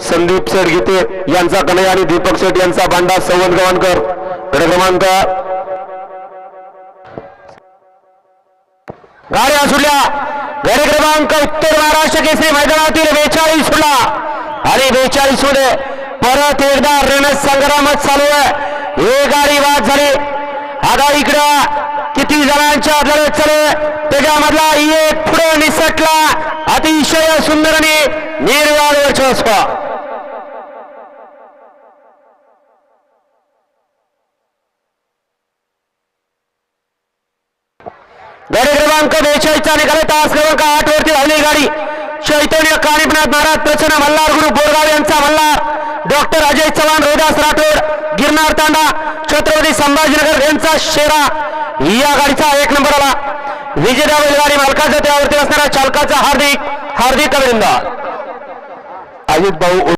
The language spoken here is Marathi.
संदीप शेठ गीते यांचा कन्हैया आणि दीपक शेठ यांचा बांडा संवत गव्हाणकर गड क्रमांक गाड्या सुटल्या. गड क्रमांक उत्तर महाराष्ट्र केसरी मैदानातील बेचाळीस सुटला. आणि बेचाळीसमध्ये परत एकदा रणसंग्रामच चालू आहे. हे गाडी वाद झाली. आता इकडं किती जणांच्या लढत चालू. त्याच्यामधला एक पुढे निसटला. अतिशय सुंदर आणि निर्वाळ वर्चस्व. गाडी क्रमांक बेचाळीसचा निघाले तास क्रमांक आठ वरती धावली गाडी. चैतन्य कानिपनाथ महाराज प्रसन्न मल्हार गुरु बोरगाव यांचा मल्हार. डॉक्टर अजय चव्हाण रोहिदास राठोड गिरनार तांडा छत्रपती संभाजीनगर यांचा शेरा. या गाडीचा एक नंबर आला. विजेता बैलगाडी मालकाचा त्यावरती असणारा चालकाचा हार्दिक हार्दिक अभिनंदन. अजित भाऊ